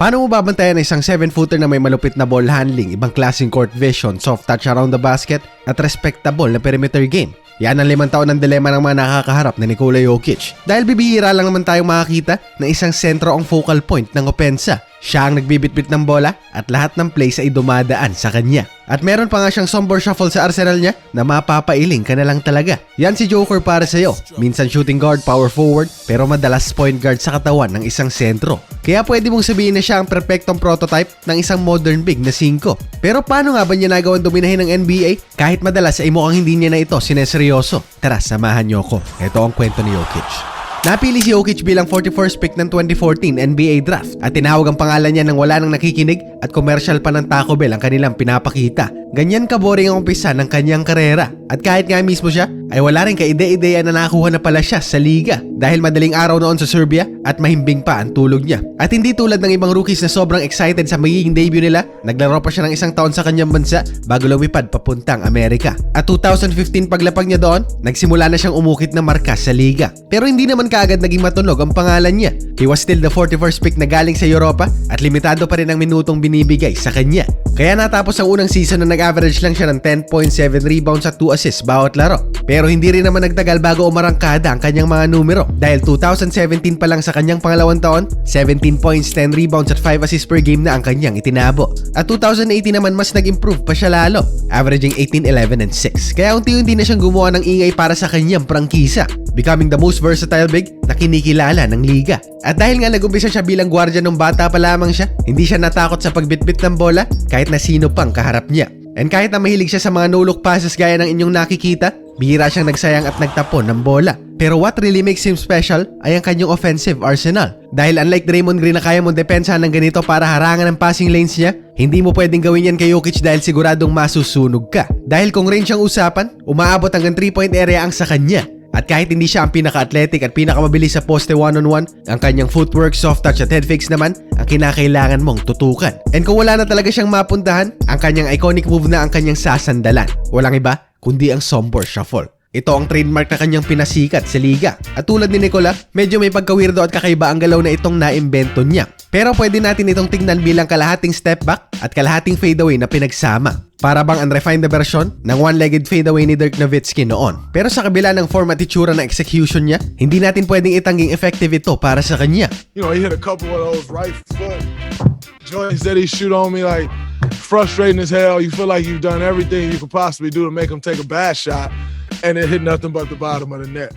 Paano mo babantayan ang isang 7-footer na may malupit na ball handling, ibang klaseng court vision, soft touch around the basket, at respectable na perimeter game? Yan ang limang taon ng dilema ng mga nakakaharap na Nikola Jokic. Dahil bibihira lang naman tayong makakita na isang sentro ang focal point ng opensa. Siya ang nagbibitbit ng bola at lahat ng plays ay dumadaan sa kanya. At meron pa nga siyang somber shuffle sa arsenal niya na mapapailing ka na lang talaga. Yan si Joker para sa'yo. Minsan shooting guard, power forward, pero madalas point guard sa katawan ng isang sentro. Kaya pwede mong sabihin na siya ang perfectong prototype ng isang modern big na 5. Pero paano nga ba niya nagawang dominahin ng NBA kahit madalas ay mukhang hindi niya na ito sineseryoso? Tara, samahan niyo ako. Ito ang kwento ni Jokic. Napili si Jokic bilang 41st pick ng 2014 NBA draft at tinawag ang pangalan niya nang wala nang nakikinig at commercial pa ng Taco Bell ang kanilang pinapakita. Ganyan kaboring ang umpisa ng kanyang karera at kahit nga mismo siya ay wala rin kaide-ideya na nakuha na pala siya sa liga dahil madaling araw noon sa Serbia at mahimbing pa ang tulog niya. At hindi tulad ng ibang rookies na sobrang excited sa magiging debut nila, naglaro pa siya ng isang taon sa kanyang bansa bago lumipad papuntang Amerika. At 2015 paglapag niya doon, nagsimula na siyang umukit ng marka sa liga. Pero hindi naman kaagad naging matunog ang pangalan niya. He was still the 41st pick na galing sa Europa at limitado pa rin ang minutong binibigay sa kanya. Kaya natapos ang unang season na nag-average lang siya ng 10.7 rebounds at 2 assists bawat laro. Pero hindi rin naman nagtagal bago umarangkada ang kanyang mga numero dahil 2017 pa lang sa kanyang pangalawang taon, 17 points, 10 rebounds at 5 assists per game na ang kanyang itinabo. At 2018 naman mas nag-improve pa siya lalo, averaging 18, 11, and 6. Kaya unti-unti na siyang gumawa ng ingay para sa kanyang prangkisa, becoming the most versatile big na kinikilala ng liga. At dahil nga nag-umpisa siya bilang gwardya nung bata pa lamang siya, hindi siya natakot sa pagbitbit ng bola kahit na sino pang kaharap niya. And kahit na mahilig siya sa mga no-look passes gaya ng inyong nakikita, bihira siyang nagsayang at nagtapon ng bola. Pero what really makes him special ay ang kanyang offensive arsenal. Dahil unlike Draymond Green na kaya mong depensahan ng ganito para harangan ang passing lanes niya, hindi mo pwedeng gawin yan kay Jokic dahil siguradong masusunog ka. Dahil kung range ang usapan, umaabot hanggang 3-point area ang sa kanya. At kahit hindi siya ang pinaka-athletic at pinakamabilis sa poste one-on-one, ang kanyang footwork, soft touch at head fakes naman ang kinakailangan mong tutukan. And kung wala na talaga siyang mapuntahan, ang kanyang iconic move na ang kanyang sasandalan. Walang iba, kundi ang somber shuffle. Ito ang trademark na kanyang pinasikat sa liga. At tulad ni Nicola, medyo may pagkawirdo at kakaiba ang galaw na itong naimbento niya. Pero pwede natin itong tingnan bilang kalahating step back at kalahating fadeaway na pinagsama. Para bang unrefined na version ng one-legged fadeaway ni Dirk Nowitzki noon. Pero sa kabila ng form at itsura ng execution niya, hindi natin pwedeng itangging effective ito para sa kanya. You know, he hit a couple of those right foot joints that he shoot on me like frustrating as hell. You feel like you've done everything you could possibly do to make him take a bad shot, and it hit nothing but the bottom of the net.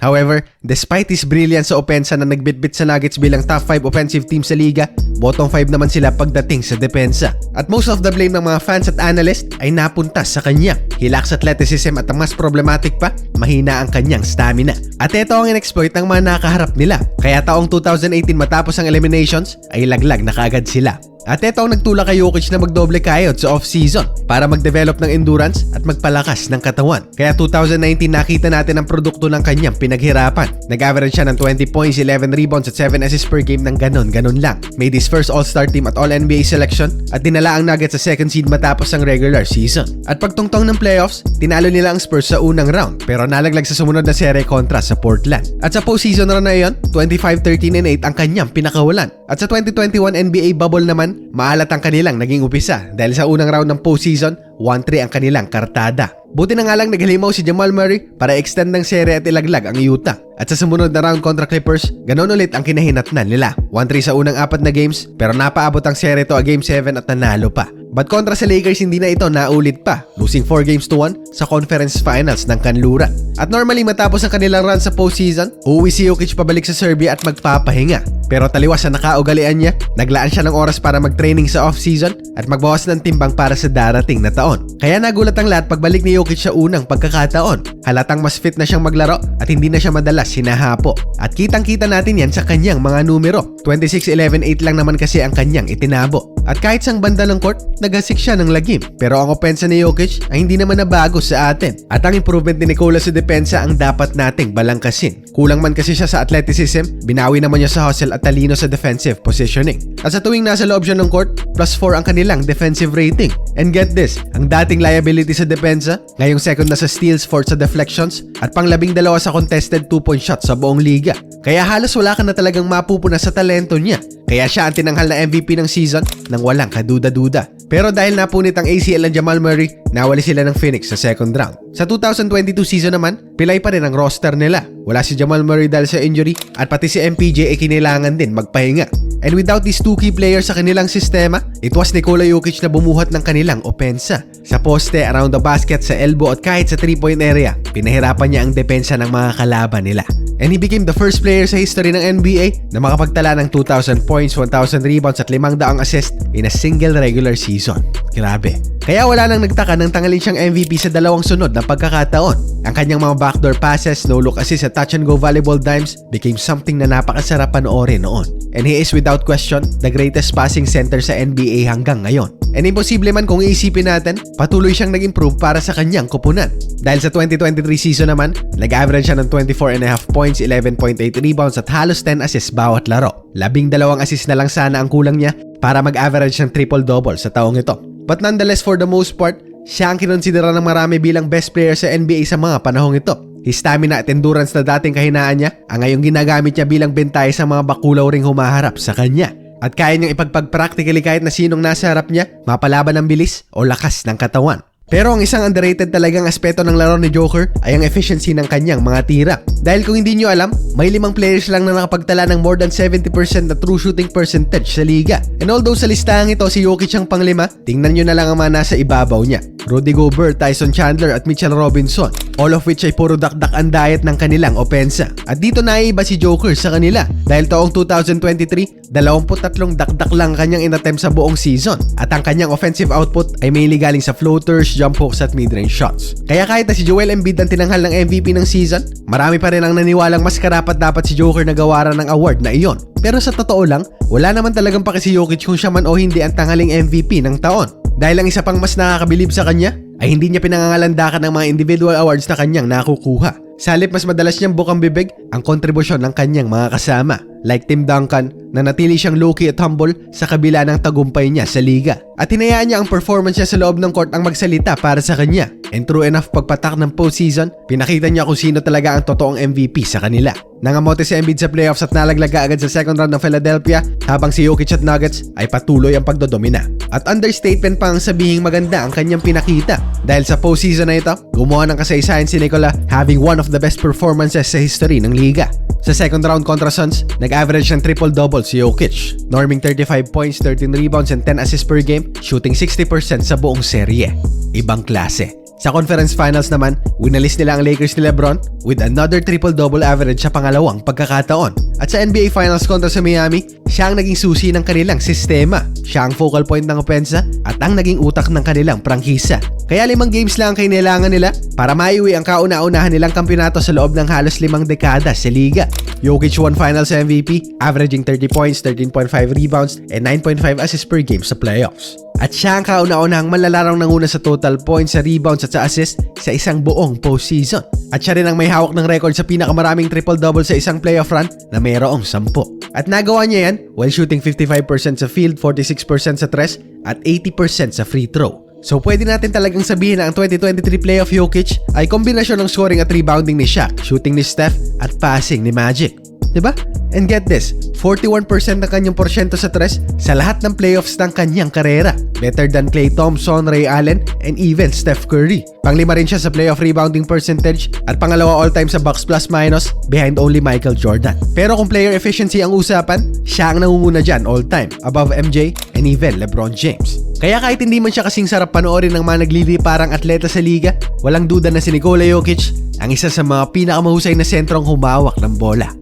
However, despite his brilliance sa opensa na nagbitbit sa Nuggets bilang top 5 offensive team sa liga, bottom 5 naman sila pagdating sa depensa. At most of the blame ng mga fans at analyst ay napunta sa kanya. He lacks athleticism at ang mas problematic pa, mahina ang kanyang stamina. At ito ang in-exploit ng mga nakaharap nila. Kaya taong 2018 matapos ang eliminations, ay laglag na kaagad sila. At ito ang nagtulak kay Jokic na magdoble kayod sa off-season para mag-develop ng endurance at magpalakas ng katawan. Kaya 2019 nakita natin ang produkto ng kanyang pinaghirapan. Nag-average siya ng 20 points, 11 rebounds at 7 assists per game ng ganon-ganon lang. Made his first All-Star team at All-NBA selection at dinala ang Nuggets sa second seed matapos ang regular season. At pagtungtong ng playoffs, tinalo nila ang Spurs sa unang round pero nalaglag sa sumunod na serye kontra sa Portland. At sa postseason run na iyon, 25-13-8 ang kanyang pinakawalan. At sa 2021 NBA bubble naman, maalat ang kanilang naging upisa dahil sa unang round ng postseason, 1-3 ang kanilang kartada. Buti na nga lang naghalimaw si Jamal Murray para extend ng serye at ilaglag ang Utah. At sa sumunod na round kontra Clippers, ganon ulit ang kinahinatnan nila. 1-3 sa unang apat na games pero napaabot ang serye to a game 7 at nanalo pa. But kontra sa Lakers hindi na ito naulit pa, losing 4 games to 1 sa conference finals ng kanluran. At normally matapos ang kanilang run sa postseason, uuwi si Jokic pabalik sa Serbia at magpapahinga. Pero taliwas sa nakaugalian niya, naglaan siya ng oras para mag-training sa off-season at magbawas ng timbang para sa darating na taon. Kaya nagulat ang lahat pagbalik ni Jokic sa unang pagkakataon. Halatang mas fit na siyang maglaro at hindi na siya madalas hinahapo. At kitang-kita natin yan sa kanyang mga numero. 26-11-8 lang naman kasi ang kanyang itinabo. At kahit sang banda ng court, naghasik siya ng lagim. Pero ang opensa ni Jokic ay hindi naman nabago sa atin. At ang improvement ni Nicola sa depensa ang dapat nating balangkasin. Kulang man kasi siya sa athleticism, binawi naman niya sa hustle at talino sa defensive positioning. At sa tuwing nasa loob siya ng court, plus 4 ang kanilang defensive rating. And get this, ang dating liability sa depensa, ngayong second na sa steals, fourth sa deflections, at panglabing dalawa sa contested 2-point shots sa buong liga. Kaya halos wala ka na talagang mapupuna sa talento niya. Kaya siya ang tinanghal na MVP ng season nang walang kaduda-duda. Pero dahil napunit ang ACL ng Jamal Murray, nawali sila ng Phoenix sa second round. Sa 2022 season naman, pilay pa rin ang roster nila. Wala si Jamal Murray dahil sa injury at pati si MPJ ay kinailangan din magpahinga. And without these two key players sa kanilang sistema, it was Nikola Jokic na bumuhat ng kanilang opensa. Sa poste, around the basket, sa elbow at kahit sa 3-point area, pinahirapan niya ang depensa ng mga kalaban nila. And he became the first player sa history ng NBA na makapagtala ng 2,000 points, 1,000 rebounds at 500 assist in a single regular season. Grabe. Kaya wala nang nagtaka nang tanggalin siyang MVP sa dalawang sunod na pagkakataon. Ang kanyang mga backdoor passes, no-look assist at touch and go volleyball dimes became something na napakasarap panoorin noon. And he is without question the greatest passing center sa NBA hanggang ngayon. And imposible man kung iisipin natin, patuloy siyang nag-improve para sa kanyang kupunan. Dahil sa 2023 season naman, nag-average siya ng 24.5 points, 11.8 rebounds at halos 10 assists bawat laro. Labing dalawang assists na lang sana ang kulang niya para mag-average ng triple-double sa taong ito. But nonetheless, for the most part, siya ang kinonsidera ng marami bilang best player sa NBA sa mga panahong ito. His stamina at endurance na dating kahinaan niya, ang ngayong ginagamit niya bilang bentahe sa mga bakulaw ring humaharap sa kanya. At kaya niyang ipagpag-practically kahit na sinong nasa harap niya, mapalaban ng bilis o lakas ng katawan. Pero ang isang underrated talagang aspeto ng laro ni Joker ay ang efficiency ng kanyang mga tira. Dahil kung hindi nyo alam, may limang players lang na nakapagtala ng more than 70% na true shooting percentage sa liga. And although sa listahan ito si Jokic ang panglima, tingnan nyo na lang ang mga nasa ibabaw niya. Rudy Gobert, Tyson Chandler at Mitchell Robinson. All of which ay puro dakdak ang diet ng kanilang opensa. At dito naiiba si Joker sa kanila dahil taong 2023, 23 dakdak lang kanyang inattempt sa buong season. At ang kanyang offensive output ay mainly galing sa floaters, jump hooks at mid-range shots. Kaya kahit na si Joel Embiid ang tinanghal ng MVP ng season, marami pa rin ang naniwalang mas karapat dapat si Joker na gawaran ng award na iyon. Pero sa totoo lang, wala naman talagang paki si Jokic kung siya man o hindi ang tanghaling MVP ng taon. Dahil ang isa pang mas nakakabilib sa kanya ay hindi niya pinangangalandakan ng mga individual awards na kanyang nakukuha. Sa halip mas madalas niyang bukang bibig ang kontribusyon ng kanyang mga kasama like Tim Duncan na natili siyang low-key at humble sa kabila ng tagumpay niya sa liga. At hinayaan niya ang performance niya sa loob ng court ang magsalita para sa kanya. And true enough pagpatak ng postseason, pinakita niya kung sino talaga ang totoong MVP sa kanila. Nangamote si Embiid sa playoffs at nalaglaga agad sa second round ng Philadelphia habang si Jokic at Nuggets ay patuloy ang pagdodomina. At understatement pa ang sabihing maganda ang kanyang pinakita. Dahil sa postseason na ito, gumawa ng kasaysayan si Nikola having one of the best performances sa history ng liga. Sa second round kontra Suns, nag-average ng triple-double si Jokic, norming 35 points, 13 rebounds, and 10 assists per game, shooting 60% sa buong serye. Ibang klase. Sa conference finals naman, winalis nila ang Lakers ni Lebron with another triple-double average sa pangalawang pagkakataon. At sa NBA Finals kontra sa Miami, siya ang naging susi ng kanilang sistema. Siya ang focal point ng opensa at ang naging utak ng kanilang prangkisa. Kaya limang games lang ang kailangan nila para maiuwi ang kauna-unahan nilang kampiyonato sa loob ng halos limang dekada sa liga. Jokic won Finals MVP, averaging 30 points, 13.5 rebounds, and 9.5 assists per game sa playoffs. At siya ang kauna-unahang malalarang nanguna sa total points, sa rebounds at sa assist sa isang buong postseason. At siya rin ang may hawak ng record sa pinakamaraming triple-double sa isang playoff run na mayroong 10. At nagawa niya yan while shooting 55% sa field, 46% sa tres, at 80% sa free throw. So pwede natin talagang sabihin na ang 2023 playoff Jokic ay kombinasyon ng scoring at rebounding ni Shaq, shooting ni Steph, at passing ni Magic. 'Di ba? And get this, 41% ng kanyang porsyento sa tres sa lahat ng playoffs ng kanyang karera. Better than Klay Thompson, Ray Allen, and even Steph Curry. Panglima rin siya sa playoff rebounding percentage at pangalawa all-time sa box plus minus behind only Michael Jordan. Pero kung player efficiency ang usapan, siya ang nangunguna dyan all-time above MJ and even LeBron James. Kaya kahit hindi man siya kasing sarap panoorin ng mga naglili parang atleta sa liga, walang duda na si Nikola Jokic ang isa sa mga pinakamahusay na sentrong humawak ng bola.